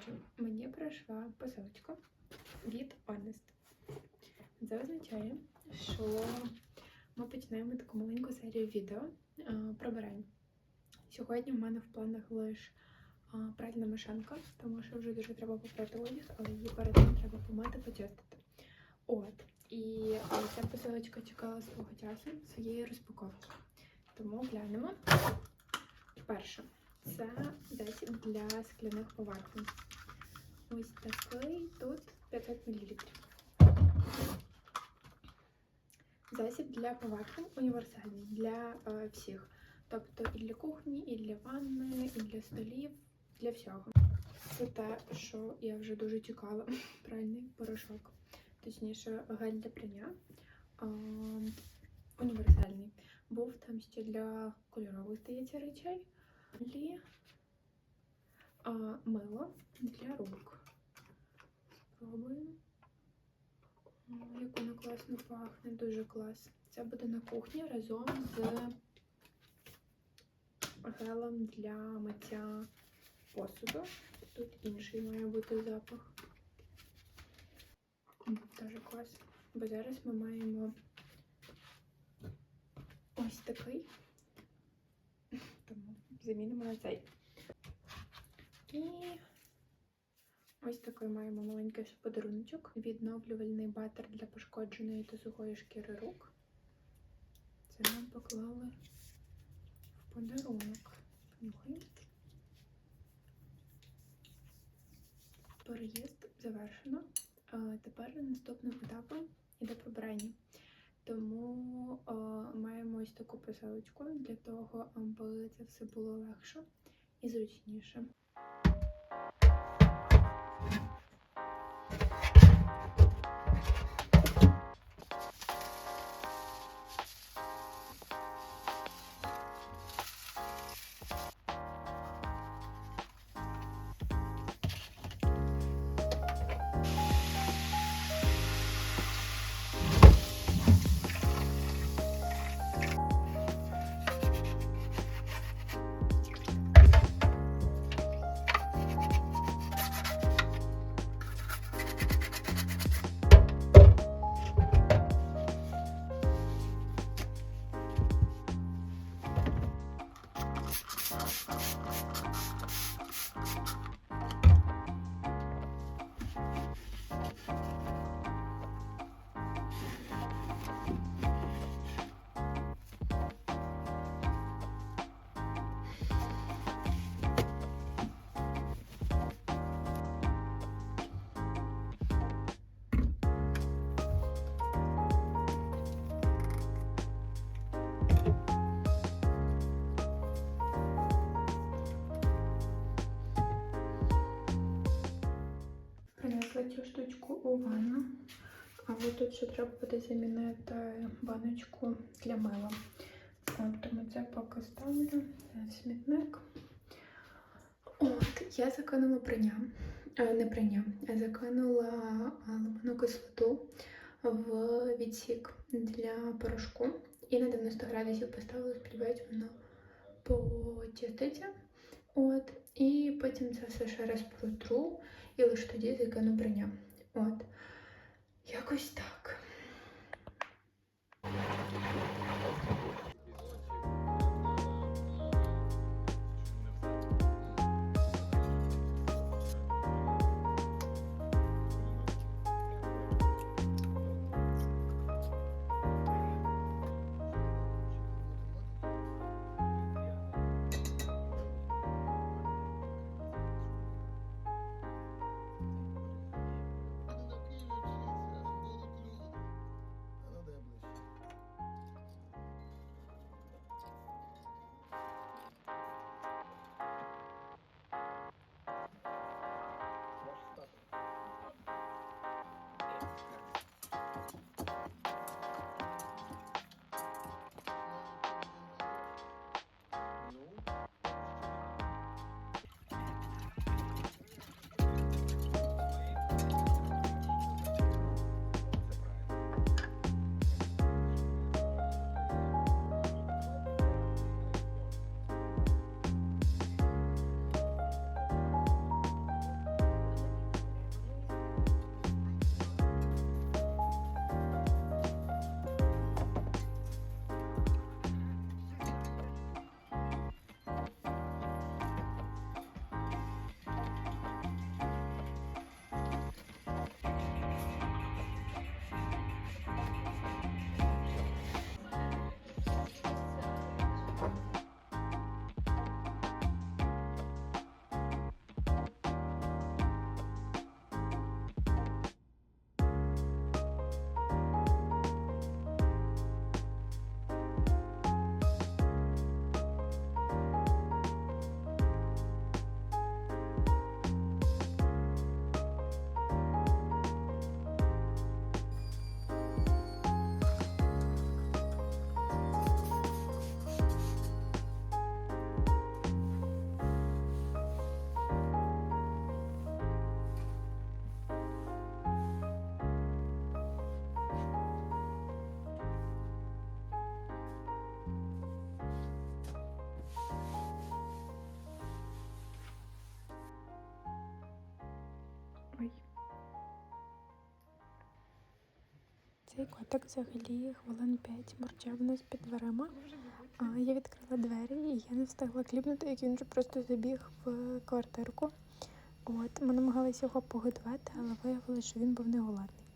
Отже, мені прийшла посилочка від Honest. Це означає, що ми починаємо таку маленьку серію відео а, прибирань. Сьогодні в мене в планах лише пральна машинка, тому що вже дуже треба попрати одяг, але її перед тим треба помити, почистити. От. І ця посилочка чекала свого часу, своєї розпаковки. Тому глянемо. Перше, це засіб для скляних поверхень. Ось такий тут 500 мл. Засіб для поверхень універсальний для е, всіх. Тобто і для кухні, і для ванни, і для столів, для всього. Це те, що я вже дуже чекала. Пральний порошок. Точніше, гель для прання. Е, універсальний. Був там ще для кольорових, здається, речей. А, мило для рук. Спробуємо. Як воно класно пахне, дуже клас. Це буде на кухні разом з гелем для миття посуду. Тут інший має бути запах. Дуже клас. Бо зараз ми маємо ось такий. Тому замінимо на цей. І ось такий маємо маленький ще подаруночок. Відновлювальний батер для пошкодженої та сухої шкіри рук. Це нам поклали в подарунок. Переїзд завершено. А тепер наступним етапом іде прибирання. Тому е, маємо ось таку посилочку для того, аби це все було легше і зручніше. Принесла у ванну. А от тут ще треба буде замінити баночку для мила. От, тому це поки ставлю в смітник. От, я закинула прання, е, не прання, а закинула а, лимонну кислоту в відсік для порошку. І на 90 градусів поставила, сподіваюсь, воно почиститься. От, і потім це все ще раз протру і лише тоді закину прання. От. Якось так. Котик взагалі хвилин 5 мурчав нас під дверима. А, я відкрила двері і я не встигла кліпнути, як він вже просто забіг в квартирку. От, ми намагалися його погодувати, але виявилося, що він був не голодний.